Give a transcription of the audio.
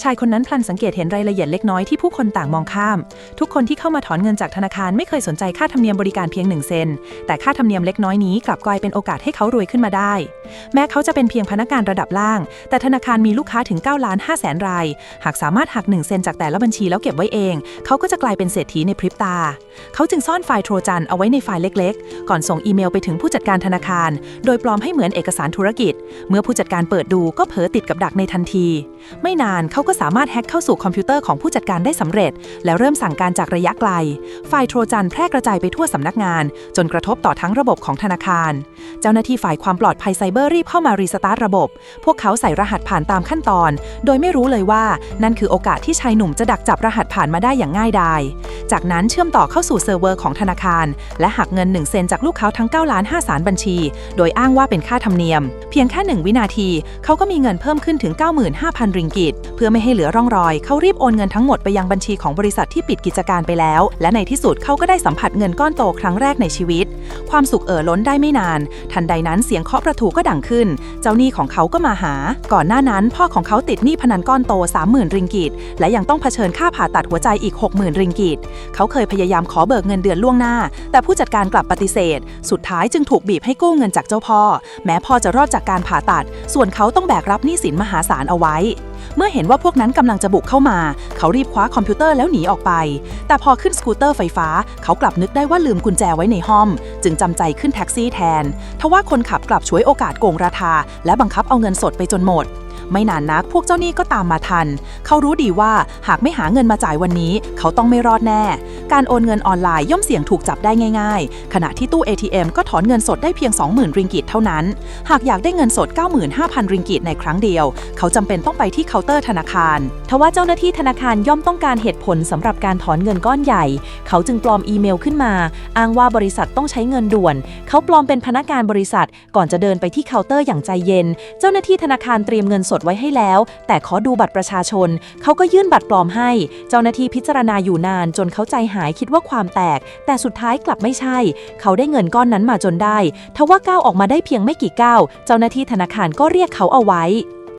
ชายคนนั้นพลันสังเกตเห็นรายละเอียดเล็กน้อยที่ผู้คนต่างมองข้าม ทุกคนที่เข้ามาถอนเงินจากธนาคารไม่เคยสนใจค่าธรรมเนียมบริการเพียงหนึ่งเซน แต่ค่าธรรมเนียมเล็กน้อยนี้กลับกลายเป็นโอกาสให้เขารวยขึ้นมาได้ แม้เขาจะเป็นเพียงพนักงานระดับล่าง แต่ธนาคารมีลูกค้าถึง9ล้าน5แสนราย หากสามารถหัก1เซนจากแต่ละบัญชีแล้วเก็บไว้เอง เขาก็จะกลายเป็นเศรษฐีในพริบตา เขาจึงซ่อนไฟล์โทรจันเอาไว้ในไฟล์เล็ก ๆ ก่อนส่งอีเมลไปถึงผู้จัดการธนาคาร โดยปลอมให้เหมือนเอกสารธุรกิจ เมื่อผู้จัดการเปิดดูก็เผลอติดกับดักในทันที ไม่นานเขาก็สามารถแฮ็กเข้าสู่คอมพิวเตอร์ของผู้จัดการได้สำเร็จ แล้วเริ่มสั่งการจากระยะไกลไฟล์โทรจันแพร่กระจายไปทั่วสำนักงาน จนกระทบต่อทั้งระบบของธนาคาร เจ้าหน้าที่ฝ่ายความปลอดภัยไซเบอร์รีบเข้ามารีสตาร์ทระบบ พวกเขาใส่รหัสผ่านตามขั้นตอน โดยไม่รู้เลยว่านั่นคือโอกาสที่ชายหนุ่มจะดักจับรหัสผ่านมาได้อย่างง่ายดาย จากนั้นเชื่อมต่อเข้าสู่เซิร์ฟเวอร์ของธนาคาร และหักเงิน1เซนจากลูกค้าทั้ง9ล้าน5สารบัญชี โดยอ้างว่าเป็นค่าธรรมเนียม เพียงแค่1วินาที เขาก็มีเงินเพิ่มขึ้นถึง 95,000 ริงกิตเพื่อไม่ให้เหลือร่องรอย เขารีบโอนเงินทั้งหมดไปยังบัญชีของบริษัทที่ปิดกิจการไปแล้ว และในที่สุดเขาก็ได้สัมผัสเงินก้อนโตครั้งแรกในชีวิต ความสุขเอ่อล้นได้ไม่นาน ทันใดนั้นเสียงเคาะประตูก็ดังขึ้น เจ้าหนี้ของเขาก็มาหา ก่อนหน้านั้นพ่อของเขาติดหนี้พนันก้อนโต 30,000 ริงกิต และยังต้องเผชิญค่าผ่าตัดหัวใจอีก 60,000 ริงกิต เขาเคยพยายามขอเบิกเงินเดือนล่วงหน้า แต่ผู้จัดการกลับปฏิเสธ สุดท้ายจึงถูกบีบให้กู้เงินจากเจ้าพ่อ แม้พ่อจะรอดจากการผ่าตัด ส่วนเขาต้องแบกรับหนี้สินมหาศาลเอาไว้ เมื่อเห็นว่าพวกนั้นกำลังจะบุกเข้ามา เขารีบคว้าคอมพิวเตอร์แล้วหนีออกไป แต่พอขึ้นสกูตเตอร์ไฟฟ้า เขากลับนึกได้ว่าลืมกุญแจไว้ในห้องจึงจำใจขึ้นแท็กซี่แทน ทว่าคนขับกลับฉวยโอกาสโกงราคา และบังคับเอาเงินสดไปจนหมดไม่นานนักพวกเจ้าหนี้ก็ตามมาทันเขารู้ดีว่าหากไม่หาเงินมาจ่ายวันนี้ เขาต้องไม่รอดแน่ การโอนเงินออนไลน์ย่อมเสี่ยงถูกจับได้ง่าย ๆ ขณะที่ตู้ ATM ก็ถอนเงินสดได้เพียง 20,000 ริงกิตเท่านั้น หากอยากได้เงินสด 95,000 ริงกิตในครั้งเดียว เขาจำเป็นต้องไปที่เคาน์เตอร์ธนาคาร ทว่าเจ้าหน้าที่ธนาคารย่อมต้องการเหตุผลสำหรับการถอนเงินก้อนใหญ่ เขาจึงปลอมอีเมลขึ้นมา อ้างว่าบริษัทต้องใช้เงินด่วน เขาปลอมเป็นพนักงานบริษัท ก่อนจะเดินไปที่เคาน์เตอร์อย่างใจเย็น เจ้าหน้าที่ธนาคารเตรียมเงินสดไว้ให้แล้ว แต่ขอดูบัตรประชาชนเขาก็ยื่นบัตรปลอมให้ เจ้าหน้าที่พิจารณาอยู่นาน จนเขาใจหายคิดว่าความแตก แต่สุดท้ายกลับไม่ใช่ เขาได้เงินก้อนนั้นมาจนได้ ทว่าก้าวออกมาได้เพียงไม่กี่ก้าว เจ้าหน้าที่ธนาคารก็เรียกเขาเอาไว้